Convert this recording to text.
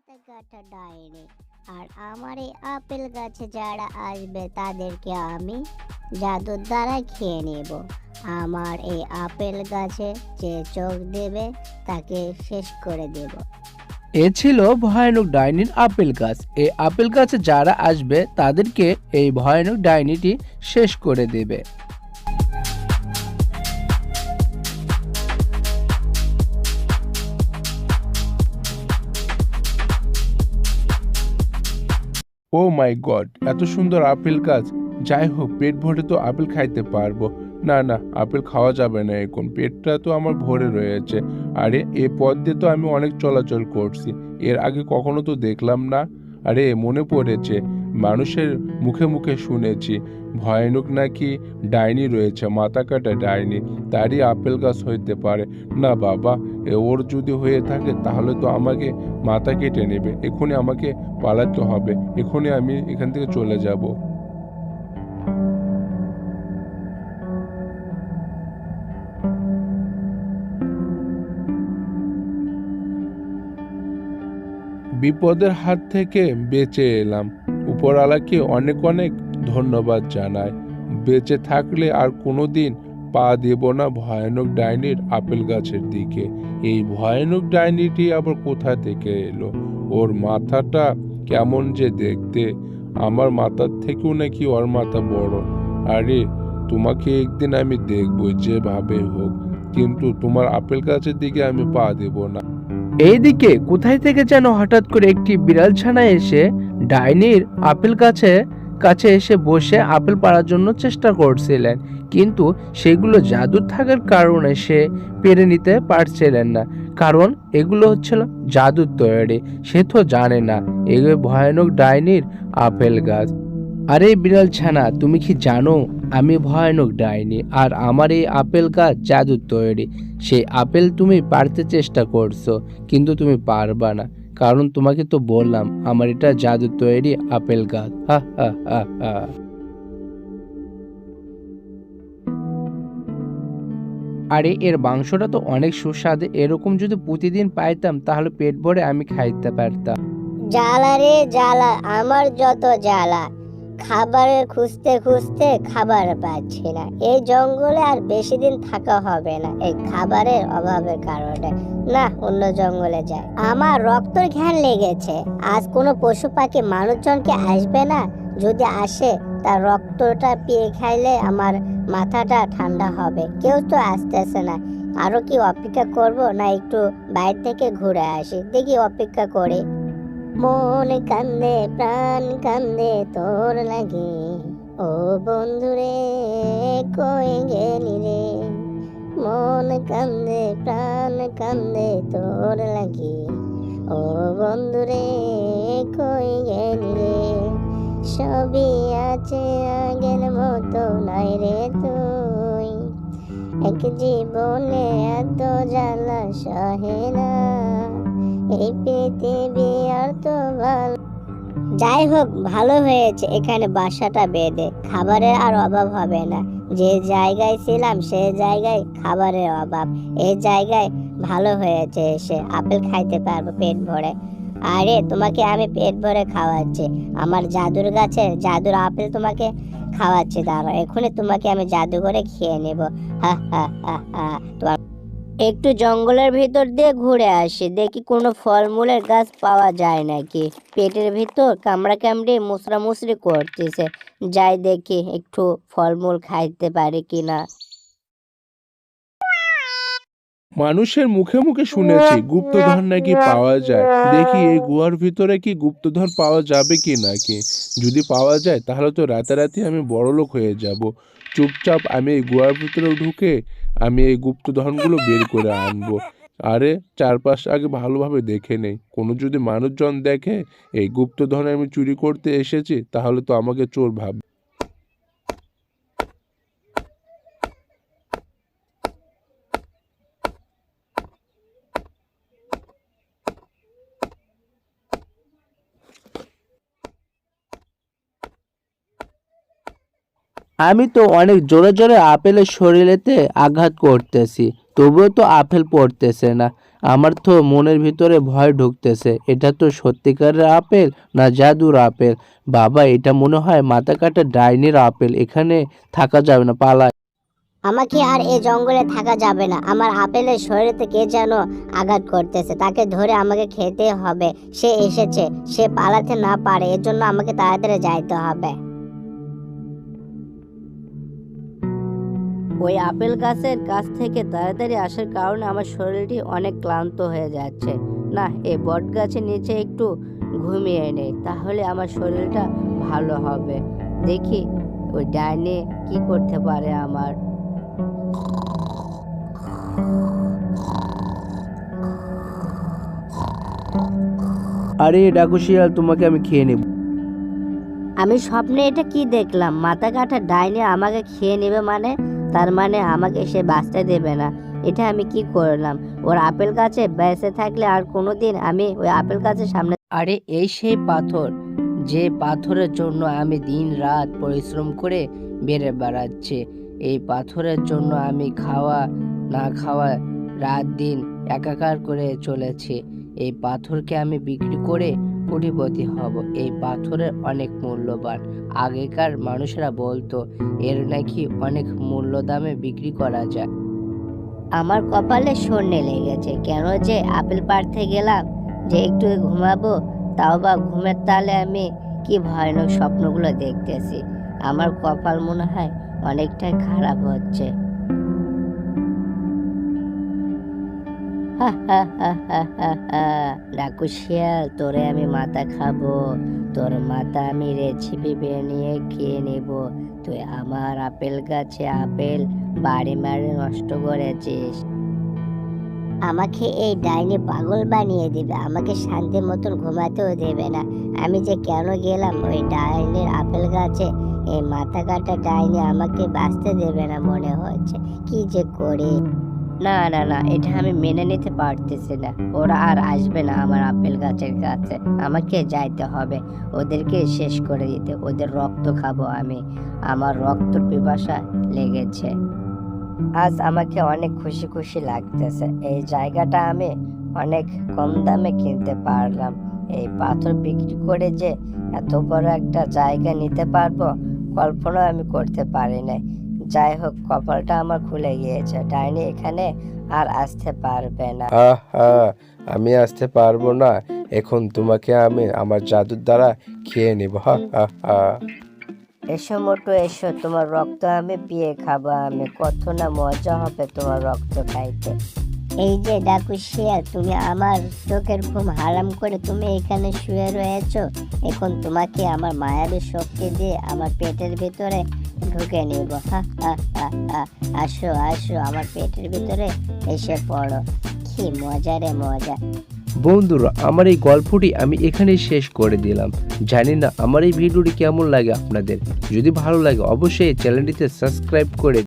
মাথা কাটা ডাইনি। আর আমার এই আপেল গাছে যারা আসবে, তাদেরকে আমি জাদুর দ্বারা খেয়ে নেব। আমার এই আপেল গাছে যে চোখ দেবে, তাকে শেষ করে দেব। এ ছিল ভয়ানক ডাইনির আপেল গাছ। এই আপেল গাছে যারা আসবে, তাদেরকে এই ভয়ানক ডাইনিটি শেষ করে দেবে। ও মাই গড এত সুন্দর আপেল গাছ। যাই হোক, পেট ভরে তো আপেল খাইতে পারব। না না, আপেল খাওয়া যাবে না এখন। পেটটা তো আমার ভরে রয়েছে। আরে, এ পথ দিয়ে তো আমি অনেক চলাচল করছি। এর আগে কখনো তো দেখলাম না। আরে, মনে পড়েছে। মানুষের মুখে মুখে শুনেছি, ভয়ানক নাকি ডাইনি রয়েছে, মাথা কাটা ডাইনি, তারই আপেল গাছ হইতে পারে। না বাবা ওর যদি হয়ে থাকে তাহলে তো আমাকে মাথা কেটে নেবে, এখনই আমাকে পালাতে হবে, এখনই আমি এখান থেকে চলে যাব। বিপদের হাত থেকে বেঁচে এলাম। উপরওয়ালাকে অনেক অনেক ধন্যবাদ জানায়। বেঁচে থাকলে আর কোনোদিন পা দেব না ভয়ানক ডাইনির আপেল গাছের দিকে। এই ভয়ানক ডাইনিটি আবার কোথা থেকে এলো? ওর মাথাটা কেমন যে দেখতে। আমার মাথার থেকেও নাকি ওর মাথা বড়। আরে, তোমাকে একদিন আমি দেখব, যেভাবে হোক। কিন্তু তোমার আপেল গাছের দিকে আমি পা দেব না। এইদিকে কোথায় থেকে যেন হঠাৎ করে একটি বিড়াল ছানা এসে ডাইনির আপেল গাছে, কাছে এসে বসে আপেল পাড়ার জন্য চেষ্টা করছিলেন, কিন্তু সেগুলো জাদুর থাকার কারণে সে পেরে নিতে পারছিলেন না। কারণ এগুলো হচ্ছিল জাদুর তৈরি, সে তো জানে না এগুলো ভয়ানক ডাইনির আপেল গাছ। আরে বিড়াল ছানা, তুমি কি জানো, আমি ভয়ানক ডাইনি, আর আমার এই আপেল গাছ জাদুর তৈরি। সেই আপেল তুমি পারতে চেষ্টা করছ, কিন্তু তুমি পারবা না। কারণ তোমাকে তো বললাম, আমার এটা জাদু তৈরি আপেল গাছ। হা হা হা আরে, এর মাংসটা তো অনেক সুস্বাদু। এরকম যদি প্রতিদিন পাইতাম, তাহলে পেট ভরে আমি খাইতে পারতাম। জ্বালা রে, জ্বালা, আমার যত জ্বালা। খাবারের খুঁজতে খুঁজতে খাবার পাচ্ছি না। এই জঙ্গলে আর বেশি দিন থাকা হবে না। এই খাবারের অভাবের কারণে। না, অন্য জঙ্গলে যাই। আমার রক্তর ঘ্যান লেগেছে। আজ কোনো পশু পাখি মানুষজনকে আসবে না। যদি আসে, তার রক্তটা পেয়ে খাইলে আমার মাথাটা ঠান্ডা হবে। কেউ তো আসতেছে না। আরও কি অপেক্ষা করব? না, একটু বাইরে থেকে ঘুরে আসি। দেখি অপেক্ষা করি। মন কান্দে, প্রাণ কান্দে তোর লাগে। ও বন্ধুরে কই গেলি রে? মন কান্দে, প্রাণ কান্দে তোর লাগে। ও বন্ধুরে কই গেলি রে? সবই আছে আগের মতো, নাই রে তুই। এক জীবনে এত জ্বালা সহে না। যাই হোক, ভালো হয়েছে। এখানে বাসাটা বেঁধে। খাবারের আর অভাব হবে না। যে জায়গায় ছিলাম, সে জায়গায় খাবারের অভাব। এই জায়গায় ভালো হয়েছে এসে। আপেল খাইতে পারব পেট ভরে। আরে, তোমাকে আমি পেট ভরে খাওয়াচ্ছি। আমার জাদুর গাছে জাদুর আপেল তোমাকে খাওয়াচ্ছি, দাঁড়াও। এখনই তোমাকে আমি জাদু করে খেয়ে নেব। হা হা হা হা। তোমার একটু জঙ্গলের ভিতর দিয়ে ঘুরে আসি। দেখি কোনো ফলমূলের গাছ পাওয়া যায় নাকি। পেটের ভিতর কামড়া কামড়ে মুসরা মুসরি করতেছে। যাই দেখি একটু ফলমূল খাইতে পারি কিনা। মানুষের মুখে মুখে শুনেছি, গুপ্তধন নাকি পাওয়া যায়। দেখি এই গুহার ভিতরে কি গুপ্তধন পাওয়া যাবে কি? নাকি যদি পাওয়া যায়, তাহলে তো রাতারাতি আমি বড়লোক হয়ে যাব। চুপচাপ আমি এই গুহার ভিতরে ঢুকে আমি এই গুপ্তধনগুলো বের করে আনব। আরে, চারপাশ আগে ভালোভাবে দেখে নেই। কোনো যদি মানুষজন দেখে, এই গুপ্তধন আমি চুরি করতে এসেছি, তাহলে তো আমাকে চোর ভাববে। আমি তো অনেক জোরে জোরে আপেলের শরীরেতে আঘাত করতেছি, তবুও তো আপেল পড়তেছে না। আমার তো মনের ভিতরে ভয় ঢুকতেছে, এটা তো সত্যিকারের আপেল না জাদুর আপেল? বাবা, এটা মনে হয় মাথা কাটা ডাইনির আপেল, এখানে থাকা যাবে না, পালায়। আমাকে আর এই জঙ্গলে থাকা যাবে না, আমার আপেলের শরীরে কে যেন আঘাত করতেছে, তাকে ধরে আমাকে খেতে হবে, সে এসেছে, সে পালাতে না পারে, এর জন্য আমাকে তাড়াতাড়ি যাইতে হবে। ওই আপেল গাছের কাছ থেকে তাড়াতাড়ি আসার কারণে আমার শরীরটি অনেক ক্লান্ত হয়ে যাচ্ছে। না এই বট গাছের নিচে একটু ঘুমিয়ে নেই তাহলে আমার শরীরটা ভালো হবে। দেখি ওই ডাইনে কি করতে পারে আমার? আরে ডাকু শিয়াল তোমাকে আমি খেয়ে নেব। আমি স্বপ্নে এটা কি দেখলাম? মাথা কাটা ডাইনি আমাকে খেয়ে নেবে মানে? তার মানে আমাকে সে বাঁচতে দেবে না। এটা আমি কি করলাম? ওর আপেল গাছে বেঁচে থাকলে আর কোনো দিন আমি ওই আপেল গাছের সামনে আরে, এই সেই পাথর, যে পাথরের জন্য আমি দিন রাত পরিশ্রম করে বেড়ে বেড়াচ্ছি, এই পাথরের জন্য আমি খাওয়া না খাওয়া রাত দিন একাকার করে চলেছি। এই পাথরকে আমি বিক্রি করে কোটিপতি হব। এই পাথরের অনেক মূল্যবান। আগেকার মানুষেরা বলতো, এর নাকি অনেক মূল্য দামে বিক্রি করা যায়। আমার কপালে শূন্যে লেগেছে। কেন যে আপেল পাড়তে গেলাম যে একটু ঘুমাবো, তাও বা ঘুমের তালে আমি কি ভয়ানক স্বপ্নগুলো দেখতেছি। আমার কপাল মনে হয় অনেকটাই খারাপ হচ্ছে। ডাকু তোরে আমি মাথা খাব। তোর মাথা আমি রেসিপি বানিয়ে খেয়ে নেব। তুই আমার আপেল গাছে আপেল বাড়ি মারি নষ্ট করেছিস। আমাকে এই ডাইনি পাগল বানিয়ে দিবে। আমাকে শান্তি মতন ঘুমাতেও দেবে না। আমি যে কেন গেলাম ওই ডাইনির আপেল গাছে? এই মাথা কাটা ডাইনি আমাকে বাঁচতে দেবে না মনে হচ্ছে কি যে করি। না না না, এটা আমি মেনে নিতে পারতেছি না। ওরা আর আসবে না আমার আপেল গাছের কাছে। আমাকে যাইতে হবে। ওদেরকে শেষ করে দিতে। ওদের রক্ত খাব আমি। আমার রক্ত পিপাসা লেগেছে। আজ আমাকে অনেক খুশি খুশি লাগতেছে। এই জায়গাটা আমি অনেক কম দামে কিনতে পারলাম। এই পাথর বিক্রি করে যে এত বড় একটা জায়গা নিতে পারব কল্পনা আমি করতে পারি নাই। যাই হোক কপালটা আমার খুলে গিয়েছে। ডাইনি এখানে আর আসতে পারবে না। আহা আমি আসতে পারব না। এখন তোমাকে আমি আমার জাদুর দ্বারা খেয়ে নিব। হা হা হা। এসো মোটু এসো। তোমার রক্ত আমি পিয়ে খাব আমি। কত না মজা হবে তোমার রক্ত খাইতে। এই যে ডাকু শিয়াল তুমি আমার চোখের ঘুম হারাম করে তুমি এখানে শুয়ে রয়েছো। এখন তোমাকে আমার মায়াবী শক্তি দিয়ে আমার পেটের ভিতরে ঢুকে নিব। আসো আসো আমার পেটের ভিতরে, এসে পড়ো। কি মজা রে মজা। বন্ধুরা, আমার এই গল্পটি আমি এখানেই শেষ করে দিলাম। জানি না আমার এই ভিডিওটি কেমন লাগে আপনাদের। যদি ভালো লাগে, অবশ্যই চ্যানেলটিতে সাবস্ক্রাইব করে